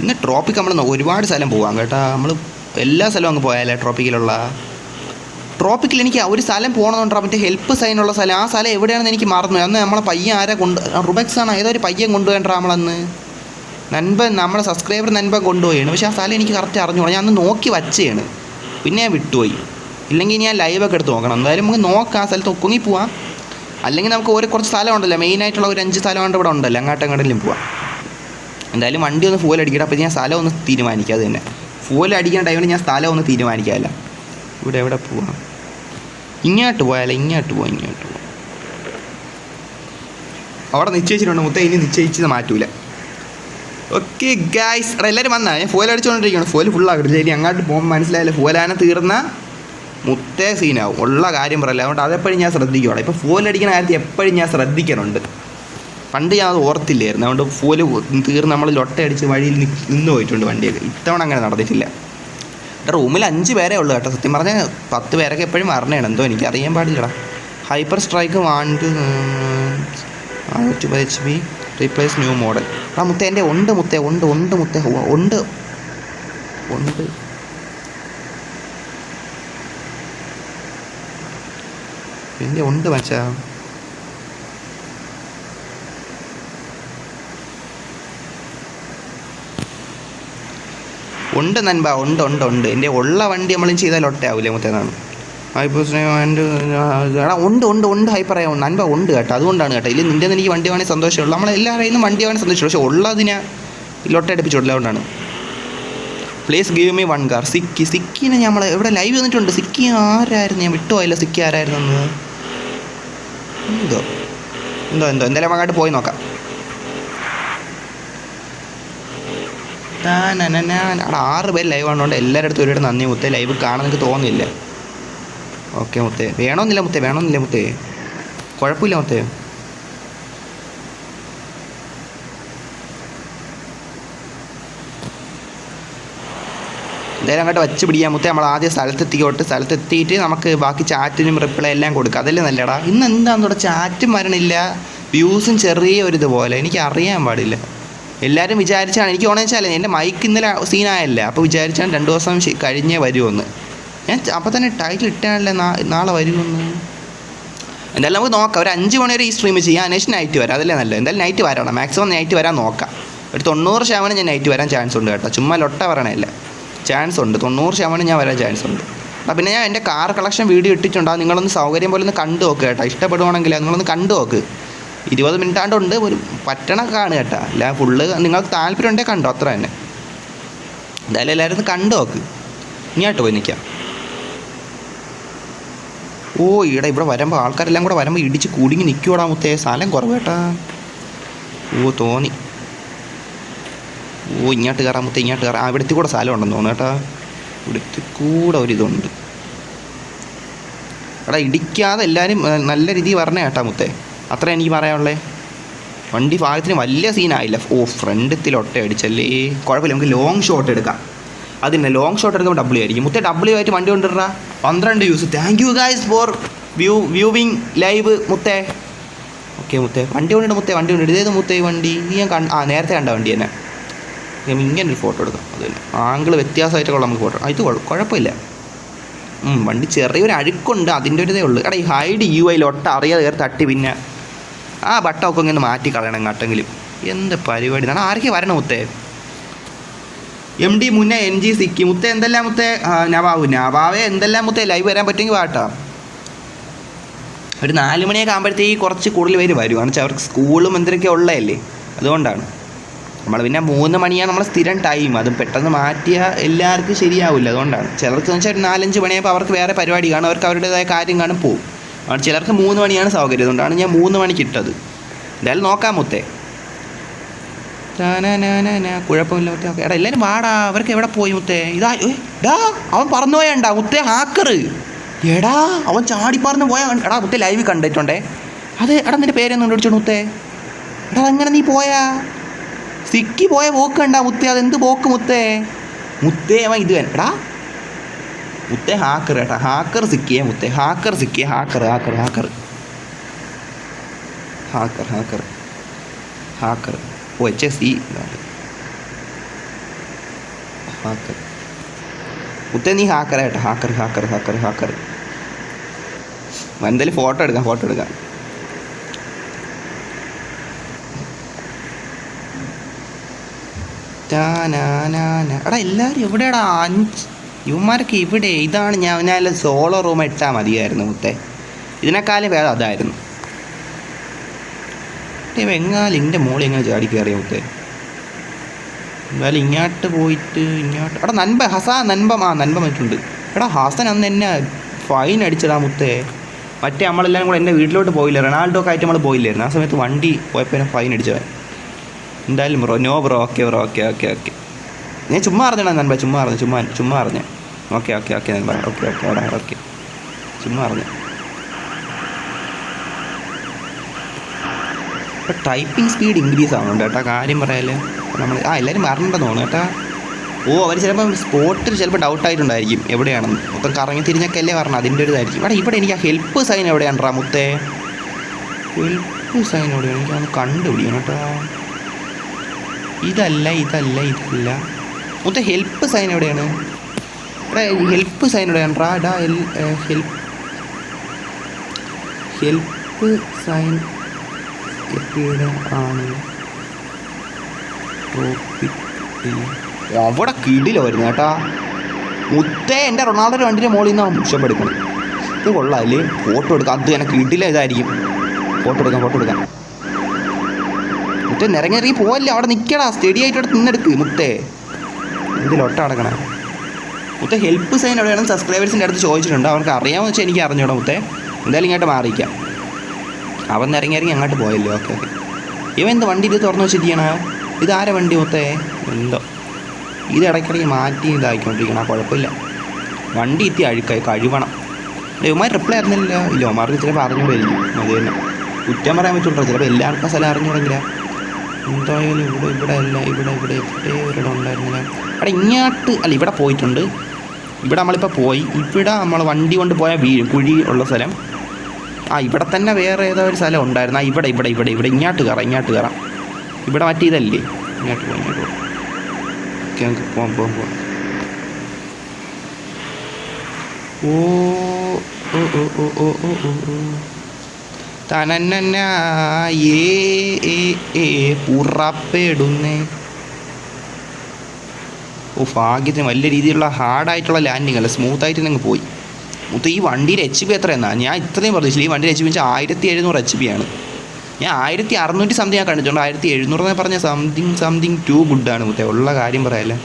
ഇന്ന് ട്രോപ്പിക് നമ്മൾ ഒരുപാട് സ്ഥലം പോകാം കേട്ടോ. നമ്മൾ എല്ലാ സ്ഥലവും അങ്ങ് പോയാലേ ട്രോപ്പിക്കിലുള്ള ട്രോപ്പിക്കിൽ എനിക്ക് ഒരു സ്ഥലം പോകണമെന്നുണ്ടോ മറ്റേ ഹെൽപ്പ് സൈനുള്ള സ്ഥലം. ആ സ്ഥലം എവിടെയാണെന്ന് എനിക്ക് മറന്നു അന്ന് നമ്മളെ പയ്യൻ ആരാ കൊണ്ട് റുബക്സ് ആണ്? ഏതോ ഒരു പയ്യൻ കൊണ്ടുപോയണ്ടാ നമ്മളന്ന്. നൻപൻ നമ്മളെ സബ്സ്ക്രൈബർ നൻപൻ കൊണ്ടുപോയാണ്. പക്ഷേ ആ സ്ഥലം എനിക്ക് കറക്റ്റ് അറിഞ്ഞു ഞാൻ അന്ന് നോക്കി വച്ചതാണ് പിന്നെ ഞാൻ വിട്ടുപോയി. ഇല്ലെങ്കിൽ ഞാൻ ലൈവൊക്കെ എടുത്ത് നോക്കണം. എന്തായാലും നമുക്ക് നോക്കാം. ആ സ്ഥലത്ത് ഒക്കുങ്ങി പോവാം. അല്ലെങ്കിൽ നമുക്ക് ഒരു കുറച്ച് സ്ഥലം ഉണ്ടല്ലോ. മെയിനായിട്ടുള്ള ഒരു അഞ്ച് സ്ഥലം കൊണ്ട് ഇവിടെ ഉണ്ടല്ലോ. അങ്ങോട്ടും അങ്ങോട്ടെങ്കിലും പോവാം. എന്തായാലും വണ്ടി ഒന്ന് ഫുവൽ അടിക്കട്ടെ അപ്പോൾ ഞാൻ സ്ഥലം ഒന്ന് തീരുമാനിക്കാം. അത് തന്നെ. ഫുവൽ അടിക്കുന്ന ടൈമിൽ ഞാൻ സ്ഥലം ഒന്ന് തീരുമാനിക്കാമല്ല. ഇവിടെ എവിടെ പോവാം? ഇങ്ങോട്ട് പോയാലോ? ഇങ്ങോട്ട് പോവാം ഇങ്ങോട്ട് പോവാം. അവിടെ നിശ്ചയിച്ചിട്ടുണ്ട് മുത്ത ഇനി നിശ്ചയിച്ചത് മാറ്റൂല. ഓക്കെ ഗായ്സ് എല്ലാവരും വന്നാ. ഞാൻ ഫോൽ അടിച്ചുകൊണ്ടിരിക്കുകയാണ് ഫോൽ ഫുള്ളാക്കട്ടെ ശരി അങ്ങോട്ട് പോകുമ്പോൾ മനസ്സിലായില്ല ഫോലാന തീർന്ന മുത്തേ സീനാവും ഉള്ള കാര്യം പറയില്ല. അതുകൊണ്ട് അതെപ്പോഴും ഞാൻ ശ്രദ്ധിക്കുകയാണ് ഇപ്പോൾ ഫോൽ അടിക്കുന്ന കാര്യത്തിൽ എപ്പോഴും ഞാൻ ശ്രദ്ധിക്കുന്നുണ്ട് പണ്ട് ഞാൻ അത് ഓർത്തില്ലായിരുന്നു. അതുകൊണ്ട് പോലെ തീർന്ന് നമ്മൾ ലൊട്ടയടിച്ച് വഴിയിൽ നിന്ന് പോയിട്ടുണ്ട് വണ്ടിയൊക്കെ. ഇത്തവണ അങ്ങനെ നടന്നിട്ടില്ല. എന്റെ റൂമിൽ അഞ്ച് പേരേ ഉള്ളൂ കേട്ടോ. സത്യം പറഞ്ഞാൽ പത്ത് പേരൊക്കെ എപ്പോഴും മരണമാണ് എന്തോ എനിക്ക് അറിയാൻ പാടില്ലടാ. Hyper strike want to H B replace new model ആ മുത്ത എന്റെ ഉണ്ട് മുത്ത ഉണ്ട് ഉണ്ട് മുത്ത ഉണ്ട്. ഉണ്ട്. എന്റെ ഉണ്ട് മച്ചാ. ഉണ്ട് നൻപ ഉണ്ട് ഉണ്ട് ഉണ്ട്. എന്റെ ഉള്ള വണ്ടി നമ്മളും ചെയ്താൽ ഒട്ടയാവില്ലേ മുത്തേനാണ് ഹൈപ്പർ എടാ ഉണ്ട് ഉണ്ട് ഉണ്ട് ഹൈപ്പർ ആവും നൻപ ഉണ്ട് കേട്ടോ അതുകൊണ്ടാണ് കേട്ടോ. ഇല്ല നിന്റെ എനിക്ക് വണ്ടി വേണേൽ സന്തോഷമുള്ളൂ. നമ്മളെല്ലാവരെയും വണ്ടി വേണേൽ സന്തോഷമുള്ളൂ. പക്ഷേ ഉള്ളതിനെ ലൊട്ടയടിപ്പിച്ചുള്ളൂ അതുകൊണ്ടാണ്. Please give me one car Sikki സിക്കിനെ നമ്മൾ ഇവിടെ ലൈവ് വന്നിട്ടുണ്ട്. സിക്കി ആരായിരുന്നു? ഞാൻ വിട്ടുപോയല്ലോ സിക്കി ആരായിരുന്നു എന്തോ? എന്തോ എന്തോ. എന്തായാലും അങ്ങോട്ട് പോയി നോക്കാം. അവിടെ ആറ് പേര് ലൈവ് ആണോണ്ട് എല്ലാവരുടെ അടുത്തും നന്ദി മുത്തേ. ലൈവ് കാണാൻ എനിക്ക് തോന്നുന്നില്ല ഓക്കെ മുത്തേ. വേണമെന്നില്ല മുത്തേ? വേണമെന്നില്ല മുത്തേ? കുഴപ്പമില്ല മുത്തേ. എന്തായാലും അങ്ങോട്ട് വച്ച് പിടിക്കാൻ മുത്തേ. നമ്മൾ ആദ്യം സ്ഥലത്തെത്തിക്കോട്ട്. സ്ഥലത്തെത്തിയിട്ട് നമുക്ക് ബാക്കി ചാറ്റിനും റിപ്ലൈ എല്ലാം കൊടുക്കാം. അതല്ലേ നല്ലടാ ഇന്ന് എന്താണെന്നോടെ ചാറ്റും വരണില്ല വ്യൂസും ചെറിയ ഒരു ഇതുപോലെ എനിക്ക് അറിയാൻ പാടില്ല. എല്ലാവരും വിചാരിച്ചാണ് എനിക്ക് ഓണെന്ന് വെച്ചാൽ എന്റെ മൈക്ക് ഇന്നലെ സീനായല്ല അപ്പോൾ വിചാരിച്ചാണ് രണ്ട് ദിവസം കഴിഞ്ഞേ വരുമെന്ന് ഞാൻ അപ്പോൾ തന്നെ ടൈറ്റിൽ ഇട്ടാണല്ലേ നാളെ വരുമെന്ന് എന്തായാലും നമുക്ക് നോക്കാം ഒരു അഞ്ച് മണി വരെ ഈ സ്ട്രീം ചെയ്യാം. അന്വേഷിച്ച് നൈറ്റ് വരാം അതല്ലേ നല്ലത്. എന്തായാലും നൈറ്റ് വരണം മാക്സിമം നൈറ്റ് വരാൻ നോക്കാം. ഒരു തൊണ്ണൂറ് ശതമാനം ഞാൻ നൈറ്റ് വരാൻ ചാൻസ് ഉണ്ട് കേട്ടോ. ചുമ്മാ ലൊട്ട പറയണല്ല ചാൻസ് ഉണ്ട്. തൊണ്ണൂറ് ശതമാനം ഞാൻ വരാൻ ചാൻസ് ഉണ്ട്. അപ്പം പിന്നെ ഞാൻ എന്റെ കാർ കളക്ഷൻ വീഡിയോ ഇട്ടിട്ടുണ്ട്. അത് നിങ്ങളൊന്ന് സൗകര്യം പോലെ ഒന്ന് കണ്ടു നോക്ക് കേട്ടോ. ഇഷ്ടപ്പെടുവാണെങ്കിൽ നിങ്ങളൊന്ന് കണ്ടു നോക്ക്. ഇരുപത് മിനിറ്റാണ്ടുണ്ട് ഒരു പറ്റണ കാണുക കേട്ടോ. അല്ല ഫുള്ള് നിങ്ങൾക്ക് താല്പര്യം ഉണ്ടെങ്കിൽ കണ്ടോ അത്ര തന്നെ. എന്തായാലും എല്ലാവരും കണ്ടു നോക്ക്. ഇങ്ങോട്ട് പോയി നിൽക്കാം ഓ ഈടെ ഇവിടെ വരുമ്പോൾ ആൾക്കാരെല്ലാം കൂടെ വരുമ്പോൾ ഇടിച്ച് കുടുങ്ങി നിൽക്കൂടാ മുത്തേ സ്ഥലം കുറവ് കേട്ടാ. ഓ തോന്നി. ഓ ഇങ്ങോട്ട് കയറാം മുത്തേ ഇങ്ങോട്ട് കയറാം അവിടുത്തെ കൂടെ സ്ഥലം ഉണ്ടെന്ന് തോന്നുന്നു കേട്ടാ. ഇവിടുത്തെ കൂടെ ഒരിതുണ്ട് എടാ ഇടിക്കാതെ എല്ലാവരും നല്ല രീതിയിൽ വരണേ കേട്ടാ മുത്തേ. അത്ര എനിക്ക് പറയാനുള്ളത് വണ്ടി ഭാഗത്തിന് വലിയ സീനായില്ല. ഓ ഫ്രണ്ടത്തിൽ ഒട്ട അടിച്ചല്ലേ? കുഴപ്പമില്ല നമുക്ക് ലോങ് ഷോട്ട് എടുക്കാം. അതിന് ലോങ് ഷോട്ട് എടുക്കുമ്പോൾ ഡബ്ല്യു ആയിരിക്കും. മുത്തേ ഡബ്ല്യു ആയിട്ട് വണ്ടി കൊണ്ടുവരാ പന്ത്രണ്ട് use thank you guys for view viewing live മുത്തേ. ഓക്കെ മുത്തേ. വണ്ടി കൊണ്ടിട്ട് മുത്തേ. വണ്ടി കൊണ്ടിട്ട് ഇതേത് മുത്തേ വണ്ടി? ഞാൻ കണ്ട ആ നേരത്തെ കണ്ട വണ്ടി തന്നെ. ഇങ്ങനെ ഒരു ഫോട്ടോ എടുക്കാം. അത് തന്നെ. ആംഗിൾ വ്യത്യാസമായിട്ടുള്ള നമുക്ക് ഫോട്ടോ ഇത് കുഴ- കുഴപ്പമില്ല. വണ്ടി ചെറിയൊരു അഴുക്കുണ്ട്. അതിന്റെ ഒരു ഇതേ ഉള്ളൂ. എടാ ഈ ഹൈഡ് യു ഐയിൽ ഒട്ട അറിയാതെ കയറി തട്ടി പിന്നെ. ആ ബട്ടമൊക്കെ ഇങ്ങനെ മാറ്റി കളയണം എങ്ങോട്ടെങ്കിലും. എന്ത് പരിപാടി? എന്നാണ് ആരൊക്കെ വരണം മുത്തേ? എം ഡി മുന്നേ എൻ ജി സിക്കി. മുത്തേ എന്തെല്ലാം മുത്തേ? നവാവ് നവാവേ എന്തെല്ലാം മുത്തേ? ലൈവ് വരാൻ പറ്റുമെങ്കിൽ വാട്ടാ. ഒരു നാല് മണിയൊക്കെ ആകുമ്പോഴത്തേക്ക് കുറച്ച് കൂടുതൽ പേര് വരും. കാരണം വെച്ചാൽ അവർക്ക് സ്കൂളും എന്തൊക്കെ ഉള്ളതല്ലേ? അതുകൊണ്ടാണ്. നമ്മൾ പിന്നെ മൂന്ന് മണിയാണ് നമ്മൾ സ്ഥിരം ടൈം. അതും പെട്ടെന്ന് മാറ്റിയാൽ എല്ലാവർക്കും ശരിയാവില്ല. അതുകൊണ്ടാണ്. ചിലർക്ക് എന്ന് വെച്ചാൽ നാലഞ്ച് മണിയാകുമ്പോൾ അവർക്ക് വേറെ പരിപാടി കാണും. അവർക്ക് അവരുടേതായ കാര്യം കാണും പോകും അതുകൊണ്ട് ചിലർക്ക് മൂന്ന് മണിയാണ് സൗകര്യം. അതുകൊണ്ടാണ് ഞാൻ മൂന്ന് മണിക്ക് ഇട്ടത്. എന്തായാലും നോക്കാം മുത്തേ. കുഴപ്പമില്ല മുത്തേ. എടാ എല്ലാവരും വാടാ. അവർക്ക് എവിടെ പോയി മുത്തേ? ഇതാ ഡാ അവൻ പറഞ്ഞു പോയണ്ട. മുത്തേ ഹാക്കർ എടാ അവൻ ചാടി പറന്ന് പോയ എടാ മുത്തേ ലൈവ് കണ്ടിട്ടുണ്ടേ. അത് എടാ നിന്റെ പേരെന്ന് കണ്ടുപിടിച്ചു മുത്തേ? എടാ അങ്ങനെ നീ പോയാ? സിക്കി പോയ പോക്ക് കണ്ടാ മുത്തേ. അതെന്ത് പോക്ക് മുത്തേ? മുത്തേ അവൻ ഇത് വേണം എടാ മുത്തേ ഹാക്കർ കേട്ടോ. ഹാക്കർ സിക്കിയേ മുത്തേ. Hacker സിക്കിയേ. Hacker hacker hacker. Hacker hacker. Hacker. ഓ എച്ച് എസ് ഇ ഹാക്കർ. മുത്തേ നീ ഹാക്കർ കേട്ടോ. Hacker hacker hacker hacker. എന്തായാലും ഫോട്ടോ എടുക്കാം ഫോട്ടോ എടുക്കാം. എടാ എല്ലാവരും എവിടെയാടാ? അഞ്ച് ഇവന്മാരൊക്കെ ഇവിടെ ഇതാണ് ഞാൻ ഞാൻ സോളോ റൂം ഇട്ടാൽ മതിയായിരുന്നു മുത്തേ. ഇതിനേക്കാളും വേറെ അതായിരുന്നു. എങ്ങാലും എന്റെ മോളിൽ എങ്ങനെ ചാടി കയറിയ മുത്തേ? എന്തായാലും ഇങ്ങോട്ട് പോയിട്ട് ഇങ്ങോട്ട് എടാ നൻപ ഹസാ നൻപം ആ നൻപം വെച്ചിട്ടുണ്ട് എടാ ഹസൻ അന്ന് എന്നെ ഫൈൻ അടിച്ചടാ മുത്തേ. മറ്റേ നമ്മളെല്ലാം കൂടെ എന്റെ വീട്ടിലോട്ട് പോയില്ല? റൊണാൾഡോ ഒക്കെ ആയിട്ട് നമ്മൾ പോയില്ലായിരുന്നു. ആ സമയത്ത് വണ്ടി പോയപ്പോൾ ഫൈൻ അടിച്ചവൻ. എന്തായാലും bro no bro okay bro okay okay okay ഞാൻ ചുമ്മാ അറിഞ്ഞാ നൻപ ചുമ്മാ അറിഞ്ഞു ചുമ്മാ ചുമ്മാ അറിഞ്ഞു. ഓക്കെ ഓക്കെ ഓക്കെ നൻപ. ഓക്കെ ഓക്കെ എടാ ഓക്കെ. ചുമ്മാ അറിഞ്ഞു. ഇപ്പം ടൈപ്പിംഗ് സ്പീഡ് ഇൻക്രീസ് ആവുന്നുണ്ട് കേട്ടോ. കാര്യം പറയാല്ലേ നമ്മൾ ആ എല്ലാവരും വരണ്ടെന്ന് തോന്നുന്നു കേട്ടോ. ഓ അവർ ചിലപ്പോൾ സ്പോട്ടിൽ ചിലപ്പോൾ ഡൗട്ട് ആയിട്ടുണ്ടായിരിക്കും. എവിടെയാണെന്ന്. മൊത്തം കറങ്ങി തിരിഞ്ഞൊക്കെ അല്ലേ പറഞ്ഞു അതിന്റെ ഒരു ഇതായിരിക്കും. എടാ ഇവിടെ എനിക്ക് ആ ഹെൽപ്പ് സൈൻ എവിടെയാണ്ടാ മുത്തേ? ഹെൽപ്പ് സൈൻ എവിടെയാണ്? എനിക്കൊന്ന് കണ്ടുപിടിക്കണം കേട്ടോ. ഇതല്ല ഇതല്ല ഇതല്ല. മുത്തേ ഹെൽപ്പ് സൈൻ എവിടെയാണ്? എടാ ഹെൽപ്പ് സൈൻ എവിടെയാണ്? റാ ഡാ ഹെൽപ്പ് ഹെൽപ്പ് സൈൻ എവിടെ ആണ് അവിടെ കിടിലോ വരുന്നു കേട്ടാ. മുത്തേ എന്റെ റൊണാൾഡോ വണ്ടിന്റെ മുകളിൽ നിന്നാണ് രക്ഷപ്പെടുക്കണം ഇത് കൊള്ളാം അല്ലേ ഫോട്ടോ എടുക്കാം. അത് എനിക്ക് കിടില ഇതായിരിക്കും. ഫോട്ടോ എടുക്കാം ഫോട്ടോ എടുക്കാം. മുത്തേ നിറങ്ങിറങ്ങി പോവല്ലേ? അവിടെ നിൽക്കടാ സ്റ്റഡി ആയിട്ട് അവിടെ നിന്നെടുക്ക് മുത്തേ. ഇതിലൊട്ട അടക്കണേ മുത്തേ ഹെൽപ്പ് സൈൻ എവിടെയാണ് സബ്സ്ക്രൈബേഴ്സിന്റെ അടുത്ത് ചോദിച്ചിട്ടുണ്ട്. അവർക്ക് അറിയാമെന്ന് വെച്ചാൽ എനിക്ക് അറിഞ്ഞൂടാ മുത്തേ. എന്തായാലും ഇങ്ങോട്ട് മാറിയിക്കാം അവൻ ഇറങ്ങി ഇറങ്ങി അങ്ങോട്ട് പോയല്ലോ. Okay okay. ഇവൻ എന്ത് വണ്ടി ഇത് തുറന്നു വെച്ചിരിക്കണ? ഇതാരെ വണ്ടി മുത്തേ? എന്തോ. ഇത് ഇടയ്ക്കിടയ്ക്ക് മാറ്റി ഇതാക്കിക്കൊണ്ടിരിക്കണം. കുഴപ്പമില്ല. വണ്ടി ഇത്തി അഴുക്കായി കഴിവണം. ഇവന്മാർ റിപ്ലൈ അറിഞ്ഞില്ല ഇല്ല ഒമാർക്ക് ചിലപ്പോൾ അറിഞ്ഞൂടായിരിക്കും അത് തന്നെ. കുറ്റം പറയാൻ പറ്റുള്ളൂ ചിലപ്പോൾ എല്ലാവർക്കും സ്ഥലം അറിഞ്ഞൂടെങ്കില എന്തായാലും ഇവിടെ ഇവിടെ അല്ല ഇവിടെ ഇവിടെ ഇവിടെ ഒരിടം ഉണ്ടായിരുന്നില്ല. അവിടെ ഇങ്ങോട്ട് അല്ല ഇവിടെ പോയിട്ടുണ്ട്. ഇവിടെ നമ്മളിപ്പോൾ പോയി. ഇവിടെ നമ്മൾ വണ്ടി കൊണ്ട് പോയ വീഴും കുഴി ഉള്ള സ്ഥലം. ആ ഇവിടെ തന്നെ വേറെ ഏതോ ഒരു സ്ഥലം ഉണ്ടായിരുന്നു. ആ ഇവിടെ ഇവിടെ ഇവിടെ ഇവിടെ. ഇങ്ങോട്ട് കയറാം ഇങ്ങോട്ട് കയറാം ഇവിടെ മറ്റേ ഇങ്ങോട്ട് പോകാം ഇങ്ങോട്ട് പോകാം ഓക്കെ നമുക്ക് പോകാം പോകാം പോകാം ഓ ഓ ഓ ഓ ഓ ഓ ഓ. പുറപ്പെടുന്നേ ഓ ഭാഗ്യത്തിന് വലിയ രീതിയിലുള്ള ഹാർഡായിട്ടുള്ള ലാൻഡിങ് അല്ല? സ്മൂത്ത് ആയിട്ട് നിങ്ങൾ പോയി. മൊത്തം ഈ വണ്ടിയുടെ എച്ച് പി എത്ര എന്നാ? ഞാൻ ഇത്രയും പ്രതീക്ഷിച്ചില്ല. ഈ വണ്ടിയുടെ എച്ച് പി വെച്ചാൽ ആയിരത്തി എഴുന്നൂറ് എച്ച് പി ആണ്. ഞാൻ ആയിരത്തി അറുന്നൂറ്റി സംതിങ് ഞാൻ കണ്ടിട്ടുണ്ട്. ആയിരത്തി എഴുന്നൂറ് എന്ന് പറഞ്ഞ സംതിങ് സംതിങ് ടു ഗുഡാണ് മുത്തേ. ഉള്ള കാര്യം പറയാല്ലേ?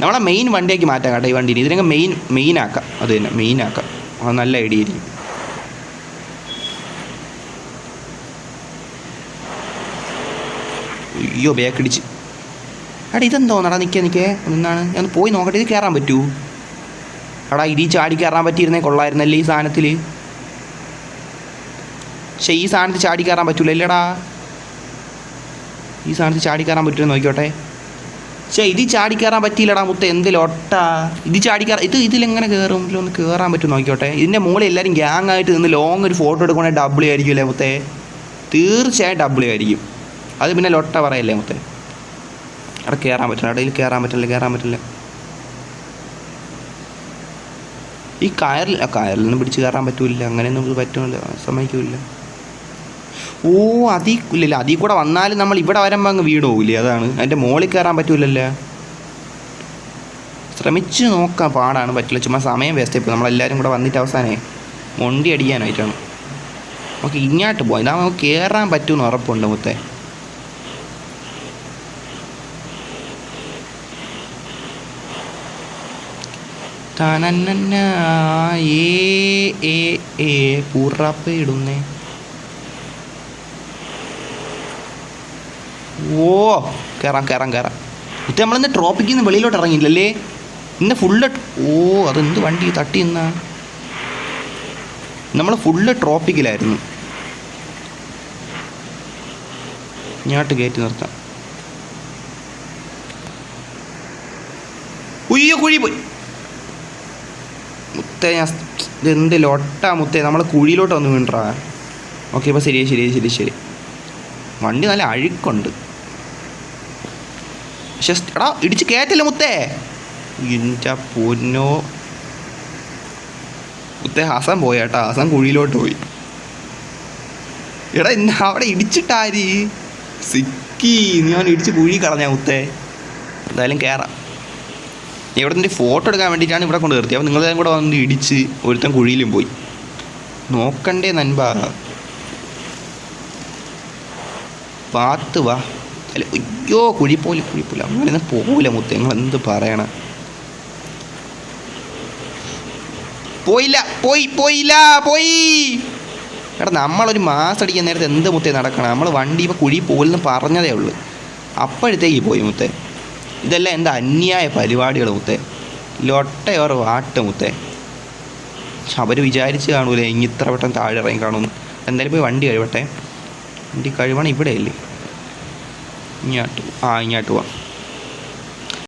നമ്മളെ മെയിൻ വണ്ടിയാക്കി മാറ്റാം കേട്ടോ ഈ വണ്ടിയിൽ ഇതിനൊക്കെ മെയിൻ മെയിൻ ആക്കാം. അത് തന്നെ മെയിൻ ആക്കാം. അത് നല്ല ഐഡിയ ആയിരിക്കും. അയ്യോ ബേക്കടിച്ച് എടാ ഇതെന്തോന്നടാ നിൽക്കുക നിൽക്കേ ഒന്നാണ് ഞാൻ പോയി നോക്കട്ടെ ഇത് കയറാൻ പറ്റൂ. എടാ ഇതി ചാടി കയറാൻ പറ്റിയിരുന്നേ കൊള്ളായിരുന്നല്ലേ ഈ സാധനത്തിൽ പക്ഷേ ഈ സാധനത്തിൽ ചാടി കയറാൻ പറ്റൂല അല്ലേടാ ഈ സാധനത്തിൽ ചാടി കയറാൻ പറ്റുമോ നോക്കിയോട്ടെ പക്ഷേ ഇത് ചാടി കയറാൻ പറ്റിയില്ലടാ മുത്ത ഒട്ട ഇത് ചാടി കയറാൻ ഇത് ഇതിലെങ്ങനെ കയറും ഒന്ന് കയറാൻ പറ്റും നോക്കിയോട്ടെ ഇതിന്റെ മുകളിൽ എല്ലാവരും ഗ്യാങ് ആയിട്ട് നിന്ന് ലോങ് ഒരു ഫോട്ടോ എടുക്കുകയാണെങ്കിൽ ഡബിൾ ആയിരിക്കുമല്ലേ മുത്തേ? തീർച്ചയായും ഡബിൾ ആയിരിക്കും. അത് പിന്നെ ലൊട്ട പറയല്ലേ മുത്തേ. അവിടെ കയറാൻ പറ്റില്ല ഇടയിൽ കയറാൻ പറ്റില്ല കയറാൻ പറ്റില്ല. ഈ കയറിൽ കയറിലൊന്നും പിടിച്ച് കയറാൻ പറ്റൂല അങ്ങനെയൊന്നും പറ്റില്ല സമ്മതിക്കില്ല. ഓ അതീ ഇല്ല അതിൽ കൂടെ വന്നാലും നമ്മൾ ഇവിടെ വരുമ്പോൾ അങ്ങ് വീട് പോകില്ലേ അതാണ്. അതിന്റെ മുകളിൽ കയറാൻ പറ്റൂലല്ലോ. ശ്രമിച്ച് നോക്കാൻ പാടാണ് പറ്റില്ല. ചുമ്മാ സമയം വേസ്റ്റ് ആയി നമ്മളെല്ലാവരും കൂടെ വന്നിട്ട് അവസാനേ മൊണ്ടി അടിക്കാനായിട്ടാണ്. നമുക്ക് ഇങ്ങോട്ട് പോകാം ഇതാ നമുക്ക് കയറാൻ പറ്റുമെന്ന് ഉറപ്പുണ്ട് മുത്തേ. തനന്ന ഓ കയറാം കയറാം കയറാം ഇത് നമ്മളിന്ന് ട്രോപ്പിക്കിൽ നിന്ന് വെളിയിലോട്ട് ഇറങ്ങിയില്ലല്ലേ ഇന്ന് ഫുള്ള് ഓ അതെന്ത് വണ്ടി തട്ടി എന്നാ നമ്മൾ ഫുള്ള് ട്രോപ്പിക്കിലായിരുന്നു ഞാൻ കയറ്റി നിർത്താം. ഉയ്യോ കുഴി പോയി. മുത്തേ ഞാൻ എന്ത് ലൊട്ടാ മുത്തേ. നമ്മൾ കുഴിയിലോട്ട് വന്ന് വീണ്ടാ ഓക്കെ ഇപ്പോൾ ശരി ശരി ശരി ശരി. വണ്ടി നല്ല അഴുക്കുണ്ട്. പക്ഷേ എടാ ഇടിച്ച് കയറ്റല്ലേ മുത്തേ? എന്റെ പൊന്നോ. മുത്തേ ഹസൻ പോയാട്ടാ. ഹസൻ കുഴിയിലോട്ട് പോയി. എടാ ഇന്ന അവിടെ ഇടിച്ചിട്ടാരി. സിക്കി ഞാൻ ഇടിച്ച് കുഴി കളഞ്ഞ മുത്തേ. എന്തായാലും കയറാം ഇവിടെ നിന്റെ ഫോട്ടോ എടുക്കാൻ വേണ്ടിയിട്ടാണ് ഇവിടെ കൊണ്ട് നിർത്തിയത്. അപ്പോൾ നിങ്ങളെല്ലാം കൂടെ വന്ന് ഇടിച്ച് ഒരുത്തൻ കുഴിയിലും പോയി. നോക്കണ്ടേ നൻപ. പാത്ത് വാ. അല്ല അയ്യോ കുഴി പോലെ കുഴി പോലെ അങ്ങനെ പോവില്ല മുത്ത. നിങ്ങൾ എന്ത് പറയണ? പോയില്ല പോയി പോയില്ല പോയി. എടാ നമ്മളൊരു മാസം അടിക്കാൻ നേരത്തെ എന്ത് മുത്തേ നടക്കണം? നമ്മൾ വണ്ടി ഇപ്പോൾ കുഴി പോലെന്ന് പറഞ്ഞതേ ഉള്ളൂ. അപ്പോഴത്തേക്ക് പോയി മുത്തേ. ഇതെല്ലാം എന്താ അന്യായ പരിപാടികൾ മുത്തേ. ലൊട്ടയോർ വാട്ട് മുത്തേ. പക്ഷെ അവർ വിചാരിച്ച് കാണൂലേ ഇനി ഇത്ര വട്ടം താഴെ ഇറങ്ങി കാണുമെന്ന്. എന്തായാലും പോയി വണ്ടി കഴിവട്ടെ. വണ്ടി കഴിവണം ഇവിടെ അല്ലേ ഇങ്ങോട്ട് ആ ഇങ്ങോട്ട് പോവാം